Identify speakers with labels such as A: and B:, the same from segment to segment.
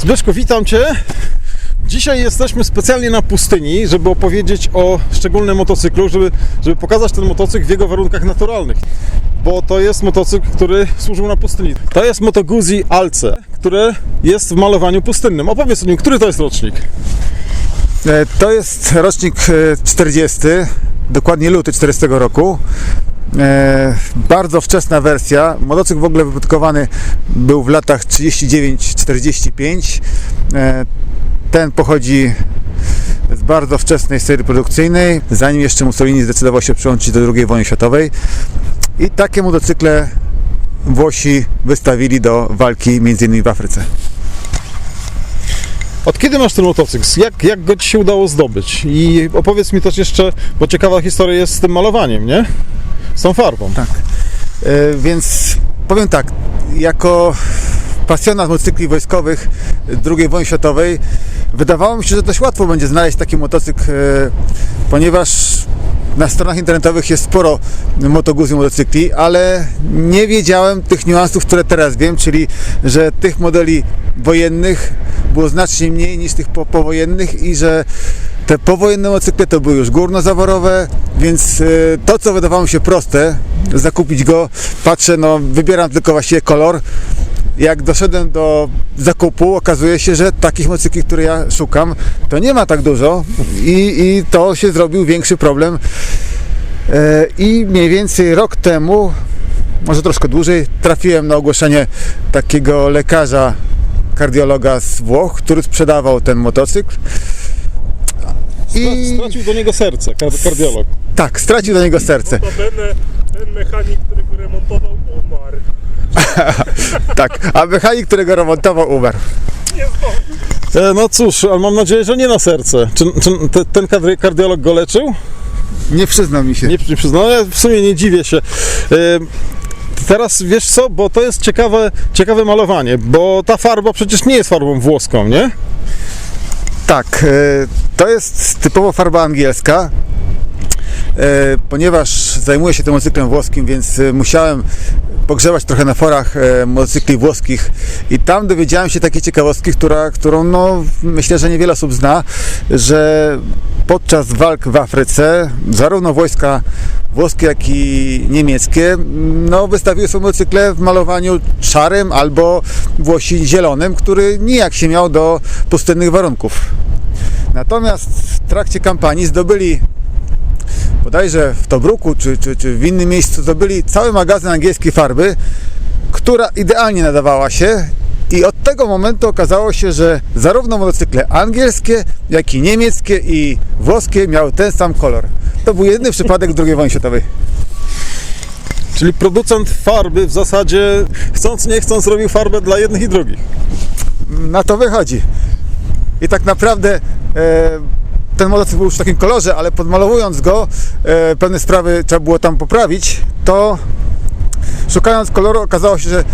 A: Zbyszku, witam Cię. Dzisiaj jesteśmy specjalnie na pustyni, żeby opowiedzieć o szczególnym motocyklu, żeby, żeby pokazać ten motocykl w jego warunkach naturalnych. Bo to jest motocykl, który służył na pustyni. To jest Moto Guzzi Alce, które jest w malowaniu pustynnym. Opowiedz o nim, który to jest rocznik?
B: E, To jest rocznik e, 40, dokładnie luty 40 roku. E, bardzo wczesna wersja. Motocykl w ogóle wyprodukowany był w latach 39-45. E, ten pochodzi z bardzo wczesnej serii produkcyjnej, zanim jeszcze Mussolini zdecydował się przyłączyć do II wojny światowej. I takie motocykle Włosi wystawili do walki m.in. w Afryce.
A: Od kiedy masz ten motocykl? Jak, jak go Ci się udało zdobyć? I opowiedz mi też jeszcze, bo ciekawa historia jest z tym malowaniem, nie? Z tą farbą.
B: Tak. E, Więc powiem tak, jako pasjonat motocykli wojskowych II wojny światowej, wydawało mi się, że dość łatwo będzie znaleźć taki motocykl, e, ponieważ na stronach internetowych jest sporo Moto Guzzi motocykli, ale nie wiedziałem tych niuansów, które teraz wiem, czyli że tych modeli wojennych było znacznie mniej niż tych po, powojennych i że te powojenne motocykle to były już górnozaworowe, więc e, to, co wydawało mi się proste, zakupić go, patrzę, no wybieram tylko właściwie kolor. Jak doszedłem do zakupu, okazuje się, że takich motocykli, które ja szukam, to nie ma tak dużo i, i to się zrobił większy problem. E, I mniej więcej rok temu, może troszkę dłużej, trafiłem na ogłoszenie takiego lekarza, kardiologa z Włoch, który sprzedawał ten motocykl.
A: I... Stracił do niego serce, kar- kardiolog.
B: Tak, stracił do niego serce.
C: Notabene ten mechanik, który go remontował, umarł.
B: Tak, a mechanik, którego remontował umarł.
A: E, no cóż, ale mam nadzieję, że nie na serce. Czy, czy te, ten kardi- kardiolog go leczył?
B: Nie przyznał mi się.
A: Nie, nie przyznał. No, ja w sumie nie dziwię się. E, teraz wiesz co, bo to jest ciekawe, ciekawe malowanie, bo ta farba przecież nie jest farbą włoską, nie?
B: Tak, e, to jest typowo farba angielska. E, Ponieważ zajmuję się tym motocyklem włoskim, więc e, musiałem pogrzebać trochę na forach e, motocykli włoskich i tam dowiedziałem się takiej ciekawostki, która, którą no, myślę, że niewiele osób zna, że podczas walk w Afryce zarówno wojska włoskie, jak i niemieckie no, wystawiły swoje motocykle w malowaniu szarym albo Włosi zielonym, który nijak się miał do pustynnych warunków. Natomiast w trakcie kampanii zdobyli bodajże w Tobruku czy, czy, czy w innym miejscu zdobyli cały magazyn angielskiej farby, która idealnie nadawała się i od tego momentu okazało się, że zarówno motocykle angielskie, jak i niemieckie i włoskie miały ten sam kolor. To był jedyny przypadek II wojny światowej.
A: Czyli producent farby w zasadzie chcąc nie chcąc robił farbę dla jednych i drugich.
B: Na to wychodzi. I tak naprawdę e, ten motocykl był już w takim kolorze, ale podmalowując go, e, pewne sprawy trzeba było tam poprawić, to szukając koloru okazało się, że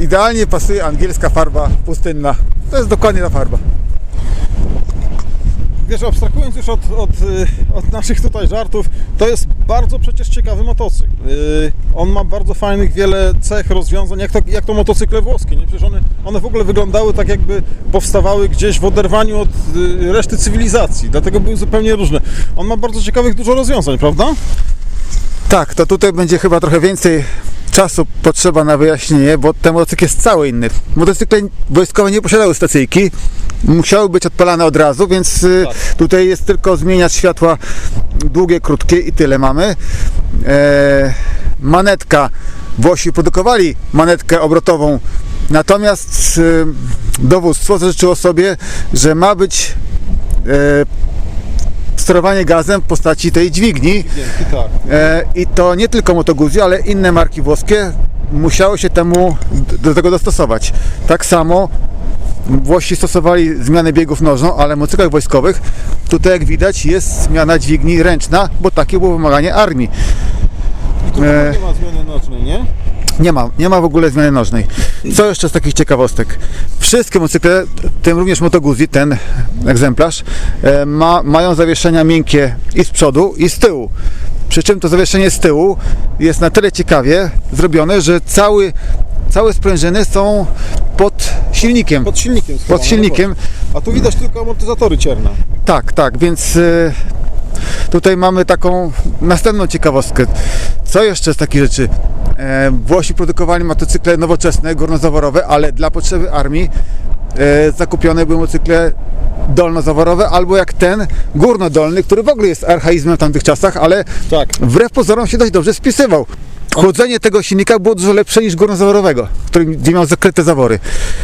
B: idealnie pasuje angielska farba pustynna. To jest dokładnie ta farba.
A: Wiesz, abstrahując już od, od, y, od naszych tutaj żartów, to jest bardzo przecież ciekawy motocykl. Yy, On ma bardzo fajnych wiele cech, rozwiązań, jak to, jak to motocykle włoskie. Nie? Przecież one, one w ogóle wyglądały tak, jakby powstawały gdzieś w oderwaniu od y, reszty cywilizacji, dlatego były zupełnie różne. On ma bardzo ciekawych dużo rozwiązań, prawda?
B: Tak, to tutaj będzie chyba trochę więcej czasu potrzeba na wyjaśnienie, bo ten motocykl jest cały inny. Motocykle wojskowe nie posiadały stacyjki, musiały być odpalane od razu, więc y,
A: Tak.
B: tutaj jest tylko zmieniać światła długie, krótkie i tyle mamy. E, manetka, Włosi produkowali manetkę obrotową, natomiast y, dowództwo zażyczyło sobie, że ma być e, sterowanie gazem w postaci tej dźwigni.
A: Tak.
B: E, I to nie tylko Moto Guzzi, ale inne marki włoskie musiały się temu do tego dostosować. Tak samo Włosi stosowali zmianę biegów nożną, ale w motocyklach wojskowych tutaj jak widać jest zmiana dźwigni ręczna, bo takie było wymaganie armii.
A: Tu
B: E.
A: nie ma zmiany nocnej, nie?
B: Nie ma, nie ma w ogóle zmiany nożnej. Co jeszcze z takich ciekawostek? Wszystkie motocykle, tym również Moto Guzzi, ten egzemplarz, e, ma, mają zawieszenia miękkie i z przodu, i z tyłu. Przy czym to zawieszenie z tyłu jest na tyle ciekawie zrobione, że cały, całe sprężyny są pod silnikiem.
A: Pod silnikiem. schowane,
B: Pod silnikiem.
A: A tu widać tylko amortyzatory cierne.
B: Tak, tak, więc y, tutaj mamy taką następną ciekawostkę. Co jeszcze z takich rzeczy? E, Włosi produkowali motocykle nowoczesne, górnozaworowe, ale dla potrzeby armii e, zakupione były motocykle dolnozaworowe, albo jak ten górnodolny, który w ogóle jest archaizmem w tamtych czasach, ale
A: Tak.
B: wbrew pozorom się dość dobrze spisywał. Chłodzenie tego silnika było dużo lepsze niż górnozaworowego, który gdzie miał zakryte zawory.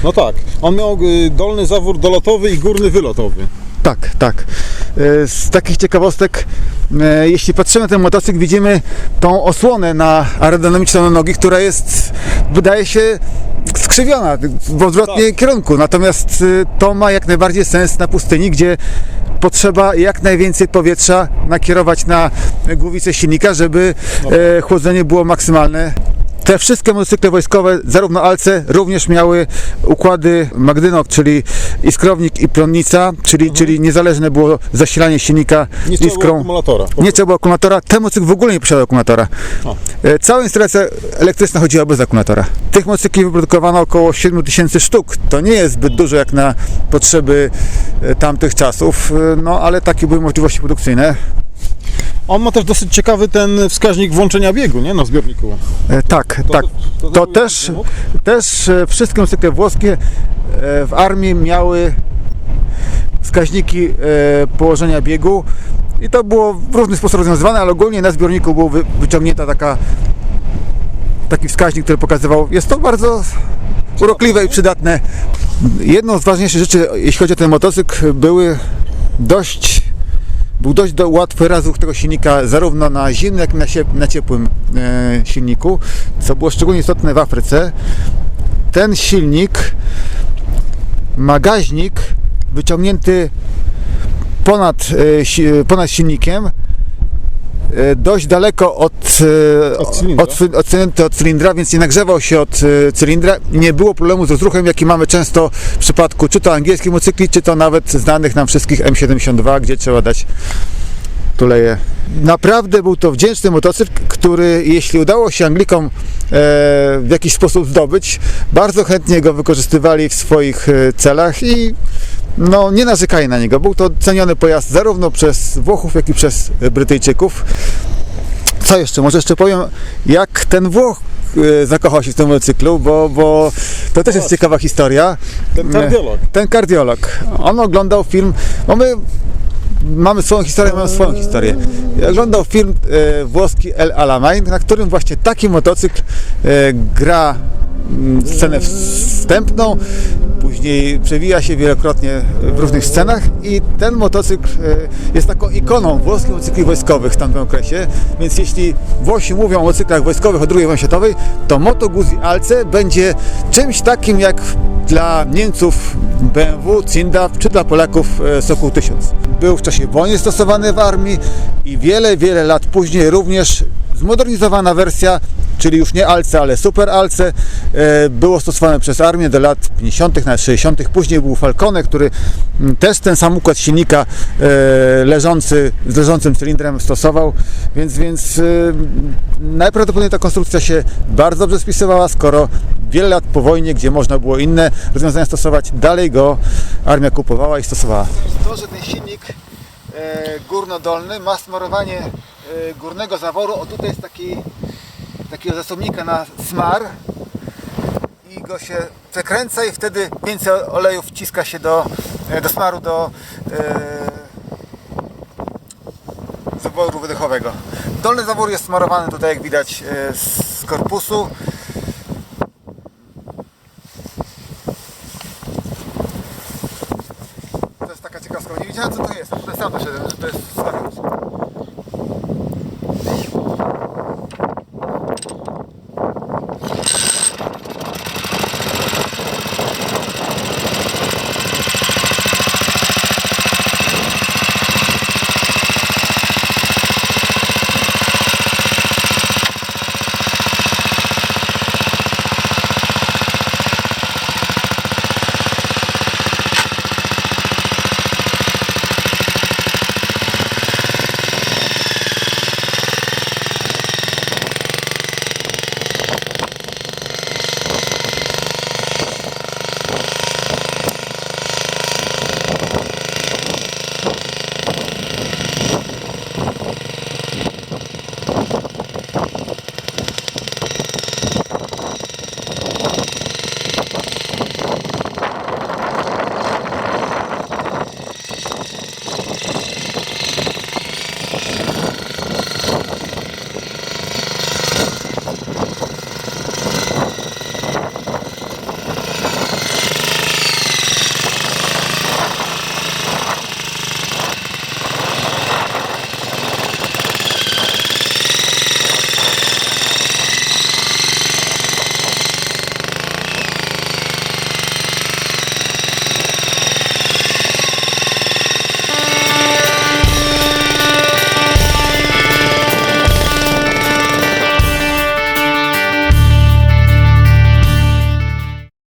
A: No tak. On miał y, dolny zawór dolotowy i górny wylotowy.
B: Tak, tak. E, Z takich ciekawostek, e, jeśli patrzymy na ten motocykl, widzimy tą osłonę na aerodynamiczną na nogi, która jest, wydaje się, skrzywiona w odwrotnym
A: Tak.
B: kierunku. Natomiast e, to ma jak najbardziej sens na pustyni, gdzie potrzeba jak najwięcej powietrza nakierować na głowicę silnika, żeby e, chłodzenie było maksymalne. Te wszystkie motocykle wojskowe, zarówno Alce, również miały układy Magdynok, czyli iskrownik i prądnica, czyli, czyli niezależne było zasilanie silnika
A: Nie
B: iskrą.
A: akumulatora.
B: Nie trzeba było akumulatora. Ten motocykl w ogóle nie posiadał akumulatora.
A: O.
B: E, Cała instalacja elektryczna chodziła bez akumulatora. Tych motocykli wyprodukowano około 7 tysięcy sztuk. To nie jest zbyt dużo jak na potrzeby e, tamtych czasów, e, no ale takie były możliwości produkcyjne.
A: On ma też dosyć ciekawy ten wskaźnik włączenia biegu, nie? Na zbiorniku.
B: E, Tak, tak.
A: to
B: To
A: był
B: też, też e, wszystkie motocykle włoskie e, w armii miały wskaźniki położenia biegu i to było w różny sposób rozwiązywane, ale ogólnie na zbiorniku był wy- wyciągnięta taka taki wskaźnik, który pokazywał, jest to bardzo urokliwe i przydatne. Jedną z ważniejszych rzeczy, jeśli chodzi o ten motocykl, były dość był dość do, łatwy rozruch tego silnika zarówno na zimnym, jak i na, na ciepłym e, silniku, co było szczególnie istotne w Afryce. Ten silnik ma gaźnik wyciągnięty ponad, e, si, ponad silnikiem, e, dość daleko od, e,
A: Od cylindra.
B: od, odsunięty od cylindra, więc nie nagrzewał się od e, cylindra. Nie było problemu z rozruchem, jaki mamy często w przypadku czy to angielskich motocykli, czy to nawet znanych nam wszystkich M72, gdzie trzeba dać tuleje. Naprawdę był to wdzięczny motocykl, który jeśli udało się Anglikom e, w jakiś sposób zdobyć, bardzo chętnie go wykorzystywali w swoich e, celach i no, nie narzekali na niego. Był to ceniony pojazd zarówno przez Włochów, jak i przez Brytyjczyków. Co jeszcze? Może jeszcze powiem, jak ten Włoch e, zakochał się w tym motocyklu, bo, bo to też jest ciekawa historia.
A: Ten kardiolog.
B: Ten kardiolog. On oglądał film, bo my mamy swoją historię, mamy swoją historię. Oglądał film e, włoski El Alamein, na którym właśnie taki motocykl e, gra mm, scenę wstępną, później przewija się wielokrotnie w różnych scenach i ten motocykl e, jest taką ikoną włoskich motocykli wojskowych w tamtym okresie, więc jeśli Włosi mówią o motocyklach wojskowych o II wojnie światowej, to Moto Guzzi Alce będzie czymś takim jak dla Niemców BMW, Cinda, czy dla Polaków e, Sokół 1000. Był w czasie wojny stosowany w armii i wiele, wiele lat później również zmodernizowana wersja, czyli już nie Alce, ale Super Alce, e, było stosowane przez armię do lat 50., nawet 60. Później był Falcone, który mm, też ten sam układ silnika e, leżący, z leżącym cylindrem stosował, więc, więc e, najprawdopodobniej ta konstrukcja się bardzo dobrze spisywała, skoro wiele lat po wojnie, gdzie można było inne rozwiązania stosować, dalej go armia kupowała i stosowała. To, że ten silnik górnodolny ma smarowanie górnego zaworu, o tutaj jest taki, takiego zasobnika na smar i go się przekręca i wtedy więcej oleju wciska się do, e, do smaru do e, zaworu wydechowego. Dolny zawór jest smarowany tutaj jak widać e, z korpusu. To jest taka ciekawostka, nie wiedziałem co to jest, sam że to jest smarowany